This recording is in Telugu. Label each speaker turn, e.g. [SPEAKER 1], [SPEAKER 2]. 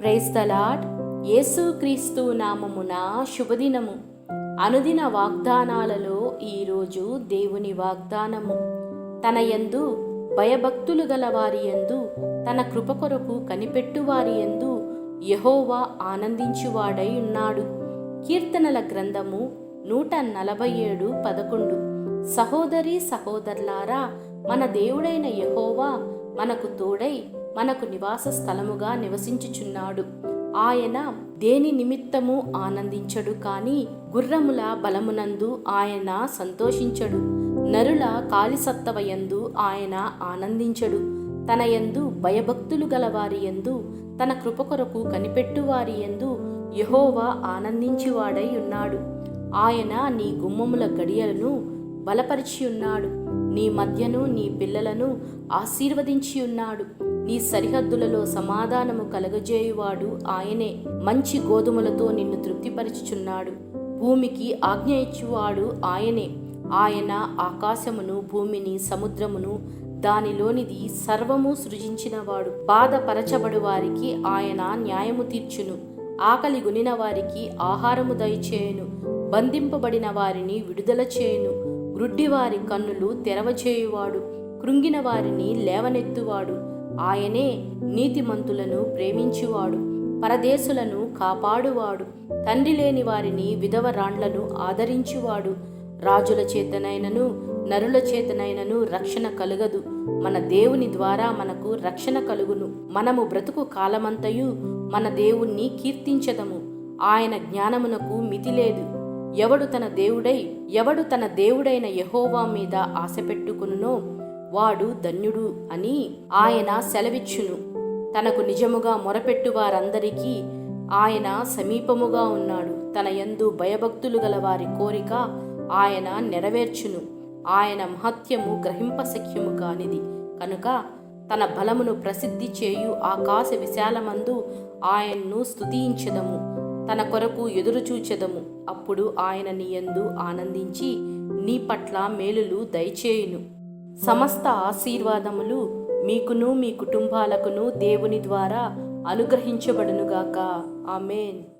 [SPEAKER 1] ప్రైజ్ ద యేసుక్రీస్తు నామమున శుభదినము. అనుదిన వాగ్దానాలలో ఈరోజు దేవుని వాగ్దానము. తన యందు భయభక్తులు గల వారి యందు తన కృప కొరకు కనిపెట్టు వారి యందు యహోవా ఆనందించువాడై ఉన్నాడు. కీర్తనల గ్రంథము నూట నలభై ఏడు పదకొండు. సహోదరి సహోదరులారా మన దేవుడైన యహోవా మనకు తోడై మనకు నివాస స్థలముగా నివసించుచున్నాడు. ఆయన దేని నిమిత్తము ఆనందించడు కాని గుర్రముల బలమునందు ఆయన సంతోషించడు. నరుల కాలిసత్తవయందు ఆయన ఆనందించడు. తన యందు భయభక్తులు గలవారి యందు తన కృప కొరకు కనిపెట్టువారి యందు యహోవా ఆనందించువాడై ఉన్నాడు. ఆయన నీ గుమ్మముల గడియలను బలపరిచి ఉన్నాడు నీ మధ్యను నీ పిల్లలను ఆశీర్వదించి ఉన్నాడు. నీ సరిహద్దులలో సమాధానము కలగజేయువాడు ఆయనే. మంచి గోధుమలతో నిన్ను తృప్తిపరచుచున్నాడు. భూమికి ఆజ్ఞ ఇచ్చువాడు ఆయనే. ఆయన ఆకాశమును భూమిని సముద్రమును దానిలోనిది సర్వము సృజించినవాడు. బాధపరచబడు వారికి ఆయన న్యాయము తీర్చును. ఆకలి గునిన వారికి ఆహారము దయచేయును. బంధింపబడిన వారిని విడుదల చేయును. గ్రుడ్డివారి కన్నులు తెరవచేయువాడు కృంగిన వారిని లేవనెత్తువాడు. ఆయనే నీతిమంతులను ప్రేమించువాడు పరదేశులను కాపాడువాడు. తండ్రి లేని వారిని విధవరాండ్లను ఆదరించువాడు. రాజుల చేతనైనను నరుల చేతనైనను రక్షణ కలుగదు. మన దేవుని ద్వారా మనకు రక్షణ కలుగును. మనము బ్రతుకు కాలమంతయు మన దేవుణ్ణి కీర్తించదము. ఆయన జ్ఞానమునకు మితి లేదు ఎవడు తన దేవుడై ఎవడు తన దేవుడైన యహోవా మీద ఆశ పెట్టుకునునో వాడు ధన్యుడు అని ఆయన సెలవిచ్చును. తనకు నిజముగా మొరపెట్టు వారందరికీ ఆయన సమీపముగా ఉన్నాడు. తన యందు భయభక్తులు గల వారి కోరిక ఆయన నెరవేర్చును. ఆయన మహత్యము గ్రహింపశక్యము కానిది. కనుక తన బలమును ప్రసిద్ధి చేయు ఆకాశ విశాలమందు ఆయన్ను స్తుతించదము. తన కొరకు ఎదురుచూచెదము అప్పుడు ఆయన నీయందు ఆనందించి నీ పట్ల మేలులు దయచేయును. సమస్త ఆశీర్వాదములు మీకును మీ కుటుంబాలకును దేవుని ద్వారా అనుగ్రహించబడునుగాక. ఆమెన్.